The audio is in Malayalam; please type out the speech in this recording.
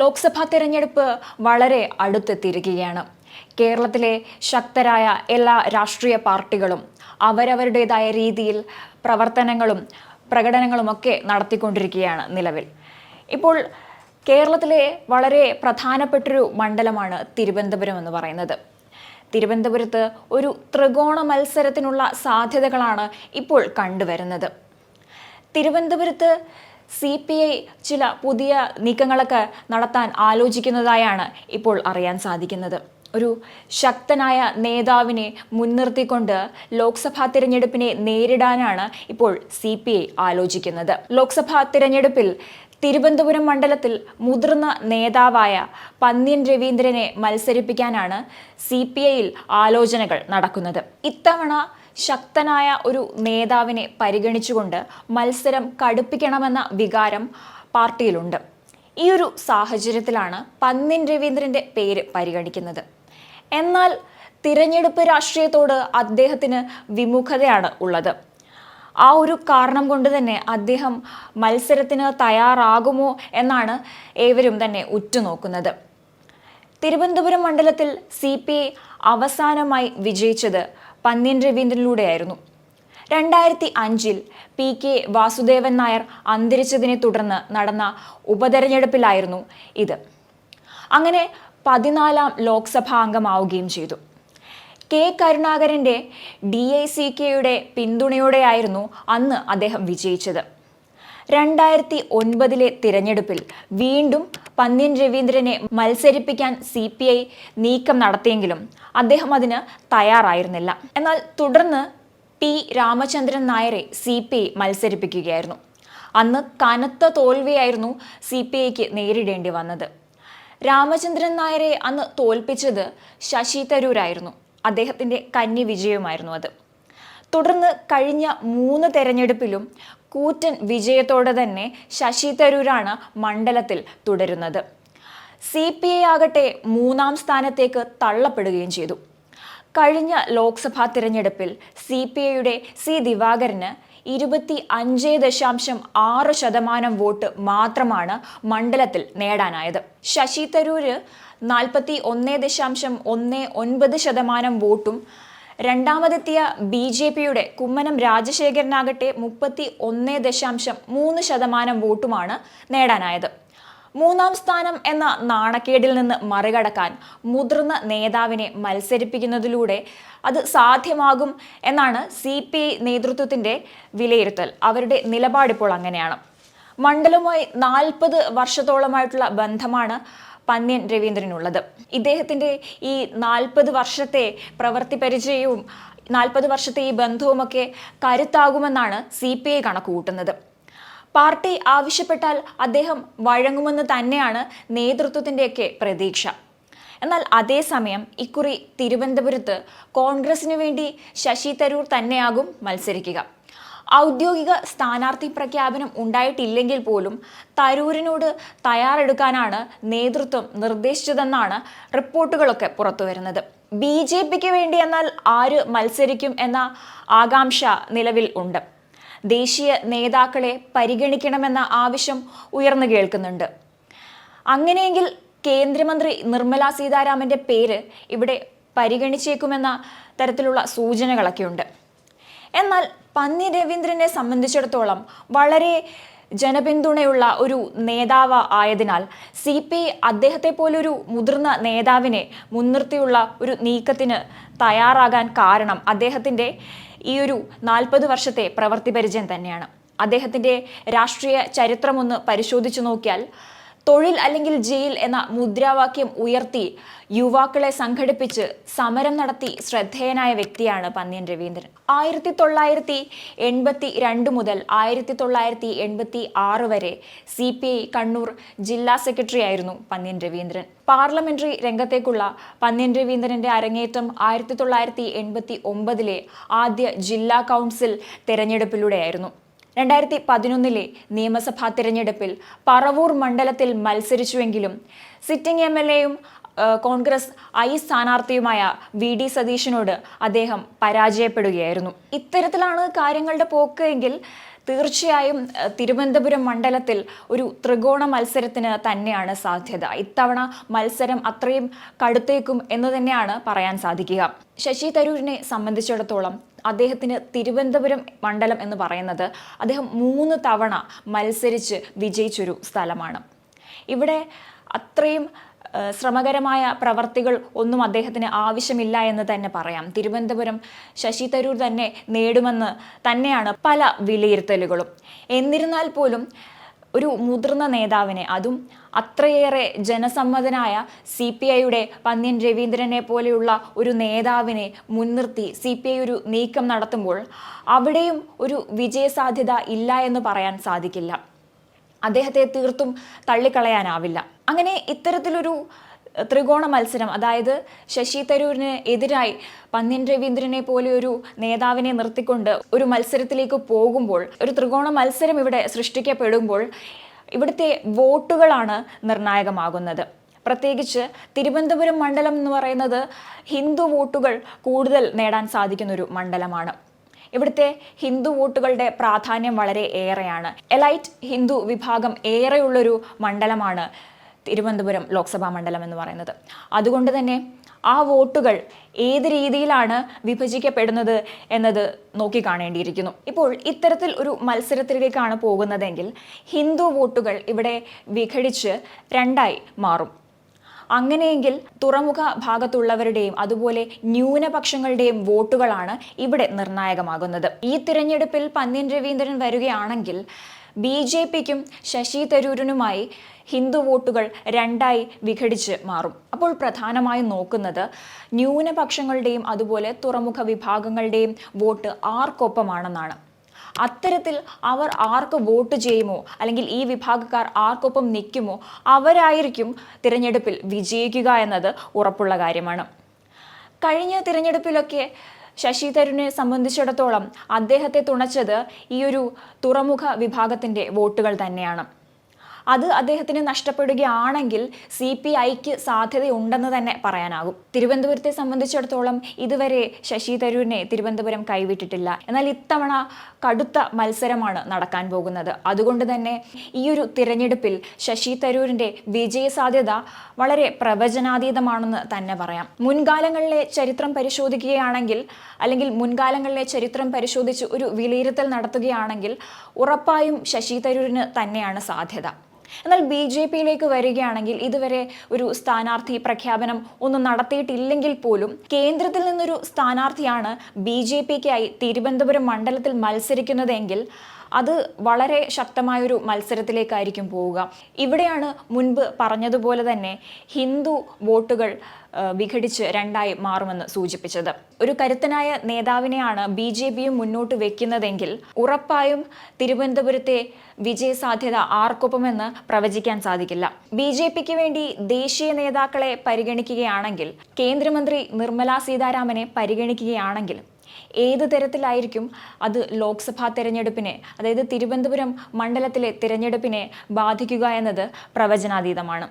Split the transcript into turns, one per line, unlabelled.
ലോക്സഭാ തിരഞ്ഞെടുപ്പ് വളരെ അടുത്തെത്തിയിരിക്കുകയാണ്. കേരളത്തിലെ ശക്തരായ എല്ലാ രാഷ്ട്രീയ പാർട്ടികളും അവരവരുടേതായ രീതിയിൽ പ്രവർത്തനങ്ങളും പ്രകടനങ്ങളുമൊക്കെ നടത്തിക്കൊണ്ടിരിക്കുകയാണ് നിലവിൽ. ഇപ്പോൾ കേരളത്തിലെ വളരെ പ്രധാനപ്പെട്ടൊരു മണ്ഡലമാണ് തിരുവനന്തപുരം എന്ന് പറയുന്നത്. തിരുവനന്തപുരത്ത് ഒരു ത്രികോണ മത്സരത്തിനുള്ള സാധ്യതകളാണ് ഇപ്പോൾ കണ്ടുവരുന്നത്. തിരുവനന്തപുരത്ത് സി പി ഐ ചില പുതിയ നീക്കങ്ങളൊക്കെ നടത്താൻ ആലോചിക്കുന്നതായാണ് ഇപ്പോൾ അറിയാൻ സാധിക്കുന്നത്. ഒരു ശക്തനായ നേതാവിനെ മുൻനിർത്തിക്കൊണ്ട് ലോക്സഭാ തിരഞ്ഞെടുപ്പിനെ നേരിടാനാണ് ഇപ്പോൾ സി പി ഐ ആലോചിക്കുന്നത്. ലോക്സഭാ തിരഞ്ഞെടുപ്പിൽ തിരുവനന്തപുരം മണ്ഡലത്തിൽ മുതിർന്ന നേതാവായ പന്ന്യൻ രവീന്ദ്രനെ മത്സരിപ്പിക്കാനാണ് സി പി ഐയിൽ ആലോചനകൾ നടക്കുന്നത്. ഇത്തവണ ശക്തനായ ഒരു നേതാവിനെ പരിഗണിച്ചുകൊണ്ട് മത്സരം കടുപ്പിക്കണമെന്ന വികാരം പാർട്ടിയിലുണ്ട്. ഈ ഒരു സാഹചര്യത്തിലാണ് പന്നിൻ രവീന്ദ്രന്റെ പേര് പരിഗണിക്കുന്നത്. എന്നാൽ തിരഞ്ഞെടുപ്പ് രാഷ്ട്രീയത്തോട് അദ്ദേഹത്തിന് വിമുഖതയാണ് ഉള്ളത്. ആ ഒരു കാരണം കൊണ്ട് തന്നെ അദ്ദേഹം മത്സരത്തിന് തയ്യാറാകുമോ എന്നാണ് ഏവരും തന്നെ ഉറ്റുനോക്കുന്നത്. തിരുവനന്തപുരം മണ്ഡലത്തിൽ സി പി അവസാനമായി വിജയിച്ചത് പന്ന്യൻ രവീന്ദ്രനിലൂടെയായിരുന്നു. രണ്ടായിരത്തി അഞ്ചിൽ പി കെ വാസുദേവൻ നായർ അന്തരിച്ചതിനെ തുടർന്ന് നടന്ന ഉപതെരഞ്ഞെടുപ്പിലായിരുന്നു ഇത്. അങ്ങനെ പതിനാലാം ലോക്സഭാ അംഗമാവുകയും ചെയ്തു. കെ കരുണാകരന്റെ ഡി ഐ സി കെയുടെ പിന്തുണയോടെയായിരുന്നു അന്ന് അദ്ദേഹം വിജയിച്ചത്. രണ്ടായിരത്തി ഒൻപതിലെ തിരഞ്ഞെടുപ്പിൽ വീണ്ടും പന്ന്യൻ രവീന്ദ്രനെ മത്സരിപ്പിക്കാൻ സി പി ഐ നീക്കം നടത്തിയെങ്കിലും അദ്ദേഹം അതിന് തയ്യാറായിരുന്നില്ല. എന്നാൽ തുടർന്ന് ടി രാമചന്ദ്രൻ നായരെ സി പി ഐ മത്സരിപ്പിക്കുകയായിരുന്നു. അന്ന് കനത്ത തോൽവിയായിരുന്നു സി പി ഐക്ക് നേരിടേണ്ടി വന്നത്. രാമചന്ദ്രൻ നായരെ അന്ന് തോൽപ്പിച്ചത് ശശി തരൂരായിരുന്നു. അദ്ദേഹത്തിന്റെ കന്നി വിജയമായിരുന്നു അത്. തുടർന്ന് കഴിഞ്ഞ മൂന്ന് തെരഞ്ഞെടുപ്പിലും കൂറ്റൻ വിജയത്തോടെ തന്നെ ശശി തരൂരാണ് മണ്ഡലത്തിൽ തുടരുന്നത്. സി പി ഐ ആകട്ടെ മൂന്നാം സ്ഥാനത്തേക്ക് തള്ളപ്പെടുകയും ചെയ്തു. കഴിഞ്ഞ ലോക്സഭാ തിരഞ്ഞെടുപ്പിൽ സി പി ഐയുടെ സി ദിവാകരന് ഇരുപത്തി അഞ്ച് ദശാംശം ആറ് ശതമാനം വോട്ട് മാത്രമാണ് മണ്ഡലത്തിൽ നേടാനായത്. ശശി തരൂര് നാൽപ്പത്തി ഒന്ന് ദശാംശം ഒന്ന് ഒൻപത് ശതമാനം വോട്ടും രണ്ടാമതെത്തിയ ബി ജെ പിയുടെ കുമ്മനം രാജശേഖരനാകട്ടെ മുപ്പത്തി ഒന്ന് ദശാംശം മൂന്ന് ശതമാനം വോട്ടുമാണ് നേടാനായത്. മൂന്നാം സ്ഥാനം എന്ന നാണക്കേടിൽ നിന്ന് മറികടക്കാൻ മുതിർന്ന നേതാവിനെ മത്സരിപ്പിക്കുന്നതിലൂടെ അത് സാധ്യമാകും എന്നാണ് സി പി ഐ നേതൃത്വത്തിന്റെ വിലയിരുത്തൽ. അവരുടെ നിലപാടിപ്പോൾ അങ്ങനെയാണ്. മണ്ഡലവുമായി നാൽപ്പത് വർഷത്തോളമായിട്ടുള്ള ബന്ധമാണ് പന്ന്യൻ രവീന്ദ്രനുള്ളത്. ഇദ്ദേഹത്തിന്റെ ഈ നാൽപ്പത് വർഷത്തെ പ്രവൃത്തി പരിചയവും നാൽപ്പത് വർഷത്തെ ഈ ബന്ധവുമൊക്കെ കരുത്താകുമെന്നാണ് സി പി ഐ കണക്കുകൂട്ടുന്നത്. പാർട്ടി ആവശ്യപ്പെട്ടാൽ അദ്ദേഹം വഴങ്ങുമെന്ന് തന്നെയാണ് നേതൃത്വത്തിന്റെയൊക്കെ പ്രതീക്ഷ. എന്നാൽ അതേസമയം ഇക്കുറി തിരുവനന്തപുരത്ത് കോൺഗ്രസിന് വേണ്ടി ശശി തരൂർ തന്നെയാകും മത്സരിക്കുക. ഔദ്യോഗിക സ്ഥാനാർത്ഥി പ്രഖ്യാപനം ഉണ്ടായിട്ടില്ലെങ്കിൽ പോലും തരൂരിനോട് തയ്യാറെടുക്കാനാണ് നേതൃത്വം നിർദ്ദേശിച്ചതെന്നാണ് റിപ്പോർട്ടുകളൊക്കെ പുറത്തുവരുന്നത്. ബി ജെ പിക്ക് വേണ്ടി എന്നാൽ ആര് മത്സരിക്കും എന്ന ആകാംക്ഷ നിലവിൽ ഉണ്ട്. ദേശീയ നേതാക്കളെ പരിഗണിക്കണമെന്ന ആവശ്യം ഉയർന്നു കേൾക്കുന്നുണ്ട്. അങ്ങനെയെങ്കിൽ കേന്ദ്രമന്ത്രി നിർമ്മല സീതാരാമന്റെ പേര് ഇവിടെ പരിഗണിച്ചേക്കുമെന്ന തരത്തിലുള്ള സൂചനകളൊക്കെ ഉണ്ട് എന്നാൽ പന്നി രവീന്ദ്രനെ സംബന്ധിച്ചിടത്തോളം വളരെ ജനപിന്തുണയുള്ള ഒരു നേതാവ് ആയതിനാൽ സി പി ഐ അദ്ദേഹത്തെ പോലൊരു മുതിർന്ന നേതാവിനെ മുൻനിർത്തിയുള്ള ഒരു നീക്കത്തിന് തയ്യാറാകാൻ കാരണം അദ്ദേഹത്തിന്റെ ഈ ഒരു നാൽപ്പത് വർഷത്തെ പ്രവൃത്തി പരിചയം തന്നെയാണ്. അദ്ദേഹത്തിന്റെ രാഷ്ട്രീയ ചരിത്രമൊന്ന് പരിശോധിച്ചു നോക്കിയാൽ തൊഴിൽ അല്ലെങ്കിൽ ജയിൽ എന്ന മുദ്രാവാക്യം ഉയർത്തി യുവാക്കളെ സംഘടിപ്പിച്ച് സമരം നടത്തി ശ്രദ്ധേയനായ വ്യക്തിയാണ് പന്ന്യൻ രവീന്ദ്രൻ. ആയിരത്തി തൊള്ളായിരത്തി എൺപത്തി രണ്ട് മുതൽ ആയിരത്തി തൊള്ളായിരത്തി എൺപത്തി ആറ് വരെ സി പി ഐ കണ്ണൂർ ജില്ലാ സെക്രട്ടറി ആയിരുന്നു പന്ന്യൻ രവീന്ദ്രൻ. പാർലമെന്ററി രംഗത്തേക്കുള്ള പന്ന്യൻ രവീന്ദ്രന്റെ അരങ്ങേറ്റം ആയിരത്തി തൊള്ളായിരത്തി എൺപത്തി ഒമ്പതിലെ ആദ്യ ജില്ലാ കൗൺസിൽ തെരഞ്ഞെടുപ്പിലൂടെയായിരുന്നു. രണ്ടായിരത്തി പതിനൊന്നിലെ നിയമസഭാ തിരഞ്ഞെടുപ്പിൽ പറവൂർ മണ്ഡലത്തിൽ മത്സരിച്ചുവെങ്കിലും സിറ്റിംഗ് എം എൽ എയും കോൺഗ്രസ് ഐ സ്ഥാനാർത്ഥിയുമായ വി ഡി സതീശനോട് അദ്ദേഹം പരാജയപ്പെടുകയായിരുന്നു. ഇത്തരത്തിലാണ് കാര്യങ്ങളുടെ പോക്ക് എങ്കിൽ തീർച്ചയായും തിരുവനന്തപുരം മണ്ഡലത്തിൽ ഒരു ത്രികോണ മത്സരത്തിന് തന്നെയാണ് സാധ്യത. ഇത്തവണ മത്സരം അത്രയും കടുത്തേക്കും എന്ന് തന്നെയാണ് പറയാൻ സാധിക്കുക. ശശി തരൂരിനെ സംബന്ധിച്ചിടത്തോളം അദ്ദേഹത്തിന് തിരുവനന്തപുരം മണ്ഡലം എന്ന് പറയുന്നത് അദ്ദേഹം മൂന്ന് തവണ മത്സരിച്ച് വിജയിച്ചൊരു സ്ഥലമാണ്. ഇവിടെ അത്രയും ശ്രമകരമായ പ്രവർത്തികൾ ഒന്നും അദ്ദേഹത്തിന് ആവശ്യമില്ല എന്ന് തന്നെ പറയാം. തിരുവനന്തപുരം ശശി തരൂർ തന്നെ നേടുമെന്ന് തന്നെയാണ് പല വിലയിരുത്തലുകളും. എന്നിരുന്നാൽ പോലും ഒരു മുതിർന്ന നേതാവിനെ അതും അത്രയേറെ ജനസമ്മതനായ സി പി ഐയുടെ പന്ന്യൻ രവീന്ദ്രനെ പോലെയുള്ള ഒരു നേതാവിനെ മുൻനിർത്തി സി പി ഐ ഒരു നീക്കം നടത്തുമ്പോൾ അവിടെയും ഒരു വിജയസാധ്യത ഇല്ല എന്ന് പറയാൻ സാധിക്കില്ല. അദ്ദേഹത്തെ തീർത്തും തള്ളിക്കളയാനാവില്ല. അങ്ങനെ ഇത്തരത്തിലൊരു ത്രികോണ മത്സരം അതായത് ശശി തരൂരിന് എതിരായി പന്ന്യൻ രവീന്ദ്രനെ പോലെ ഒരു നേതാവിനെ നിർത്തിക്കൊണ്ട് ഒരു മത്സരത്തിലേക്ക് പോകുമ്പോൾ ഒരു ത്രികോണ മത്സരം ഇവിടെ സൃഷ്ടിക്കപ്പെടുമ്പോൾ ഇവിടുത്തെ വോട്ടുകളാണ് നിർണായകമാകുന്നത്. പ്രത്യേകിച്ച് തിരുവനന്തപുരം മണ്ഡലം എന്ന് പറയുന്നത് ഹിന്ദു വോട്ടുകൾ കൂടുതൽ നേടാൻ സാധിക്കുന്ന ഒരു മണ്ഡലമാണ്. ഇവിടുത്തെ ഹിന്ദു വോട്ടുകളുടെ പ്രാധാന്യം വളരെ ഏറെയാണ്. എലൈറ്റ് ഹിന്ദു വിഭാഗം ഏറെയുള്ളൊരു മണ്ഡലമാണ് തിരുവനന്തപുരം ലോക്സഭാ മണ്ഡലം എന്ന് പറയുന്നത്. അതുകൊണ്ട് തന്നെ ആ വോട്ടുകൾ ഏത് രീതിയിലാണ് വിഭജിക്കപ്പെടുന്നത് എന്നത് നോക്കിക്കാണേണ്ടിയിരിക്കുന്നു ഇപ്പോൾ ഇത്തരത്തിൽ ഒരു മത്സരത്തിലേക്കാണ് പോകുന്നതെങ്കിൽ ഹിന്ദു വോട്ടുകൾ ഇവിടെ വിഘടിച്ച് രണ്ടായി മാറും. അങ്ങനെയെങ്കിൽ തുറമുഖ ഭാഗത്തുള്ളവരുടെയും അതുപോലെ ന്യൂനപക്ഷങ്ങളുടെയും വോട്ടുകളാണ് ഇവിടെ നിർണായകമാകുന്നത്. ഈ തിരഞ്ഞെടുപ്പിൽ പന്ന്യൻ രവീന്ദ്രൻ വരികയാണെങ്കിൽ ബി ജെ പിക്കും ശശി തരൂരിനുമായി ഹിന്ദു വോട്ടുകൾ രണ്ടായി വിഘടിച്ച് മാറും. അപ്പോൾ പ്രധാനമായും നോക്കുന്നത് ന്യൂനപക്ഷങ്ങളുടെയും അതുപോലെ തുറമുഖ വിഭാഗങ്ങളുടെയും വോട്ട് ആർക്കൊപ്പമാണെന്നാണ്. അത്തരത്തിൽ അവർ ആർക്ക് വോട്ട് ചെയ്യുമോ? അല്ലെങ്കിൽ ഈ വിഭാഗക്കാർ ആർക്കൊപ്പം നിൽക്കുമോ? അവരായിരിക്കും തിരഞ്ഞെടുപ്പിൽ വിജയിക്കുക എന്നത് ഉറപ്പുള്ള കാര്യമാണ്. കഴിഞ്ഞ തിരഞ്ഞെടുപ്പിലൊക്കെ ശശി തരൂരിനെ സംബന്ധിച്ചിടത്തോളം അദ്ദേഹത്തെ തുണച്ചത് ഈ ഒരു തുറമുഖ വിഭാഗത്തിന്റെ വോട്ടുകൾ തന്നെയാണ്. അത് അദ്ദേഹത്തിന് നഷ്ടപ്പെടുകയാണെങ്കിൽ സി പി ഐക്ക് സാധ്യതയുണ്ടെന്ന് തന്നെ പറയാനാകും. തിരുവനന്തപുരത്തെ സംബന്ധിച്ചിടത്തോളം ഇതുവരെ ശശി തരൂരിനെ തിരുവനന്തപുരം കൈവിട്ടിട്ടില്ല. എന്നാൽ ഇത്തവണ കടുത്ത മത്സരമാണ് നടക്കാൻ പോകുന്നത്. അതുകൊണ്ട് തന്നെ ഈ ഒരു തിരഞ്ഞെടുപ്പിൽ ശശി തരൂരിന്റെ വിജയ സാധ്യത വളരെ പ്രവചനാതീതമാണെന്ന് തന്നെ പറയാം. മുൻകാലങ്ങളിലെ ചരിത്രം പരിശോധിക്കുകയാണെങ്കിൽ അല്ലെങ്കിൽ മുൻകാലങ്ങളിലെ ചരിത്രം പരിശോധിച്ച് ഒരു വിലയിരുത്തൽ നടത്തുകയാണെങ്കിൽ ഉറപ്പായും ശശി തരൂരിന് തന്നെയാണ് സാധ്യത. എന്നാൽ ബി ജെ പിയിലേക്ക് വരികയാണെങ്കിൽ ഇതുവരെ ഒരു സ്ഥാനാർത്ഥി പ്രഖ്യാപനം ഒന്നും നടത്തിയിട്ടില്ലെങ്കിൽ പോലും കേന്ദ്രത്തിൽ നിന്നൊരു സ്ഥാനാർത്ഥിയാണ് ബി ജെ പിക്കായി തിരുവനന്തപുരം മണ്ഡലത്തിൽ മത്സരിക്കുന്നതെങ്കിൽ അത് വളരെ ശക്തമായൊരു മത്സരത്തിലേക്കായിരിക്കും പോവുക. ഇവിടെയാണ് മുൻപ് പറഞ്ഞതുപോലെ തന്നെ ഹിന്ദു വോട്ടുകൾ വിഘടിച്ച് രണ്ടായി മാറുമെന്ന് സൂചിപ്പിച്ചത്. ഒരു കരുത്തനായ നേതാവിനെയാണ് ബി ജെ പിയും മുന്നോട്ട് വെക്കുന്നതെങ്കിൽ ഉറപ്പായും തിരുവനന്തപുരത്തെ വിജയസാധ്യത ആർക്കൊപ്പമെന്ന് പ്രവചിക്കാൻ സാധിക്കില്ല. ബി ജെ പിക്ക് വേണ്ടി ദേശീയ നേതാക്കളെ പരിഗണിക്കുകയാണെങ്കിൽ കേന്ദ്രമന്ത്രി നിർമ്മലാ സീതാരാമനെ പരിഗണിക്കുകയാണെങ്കിൽ ഏത് തരത്തിലായിരിക്കും അത് ലോക്സഭാ തെരഞ്ഞെടുപ്പിനെ അതായത് തിരുവനന്തപുരം മണ്ഡലത്തിലെ തിരഞ്ഞെടുപ്പിനെ ബാധിക്കുക എന്നത് പ്രവചനാതീതമാണ്.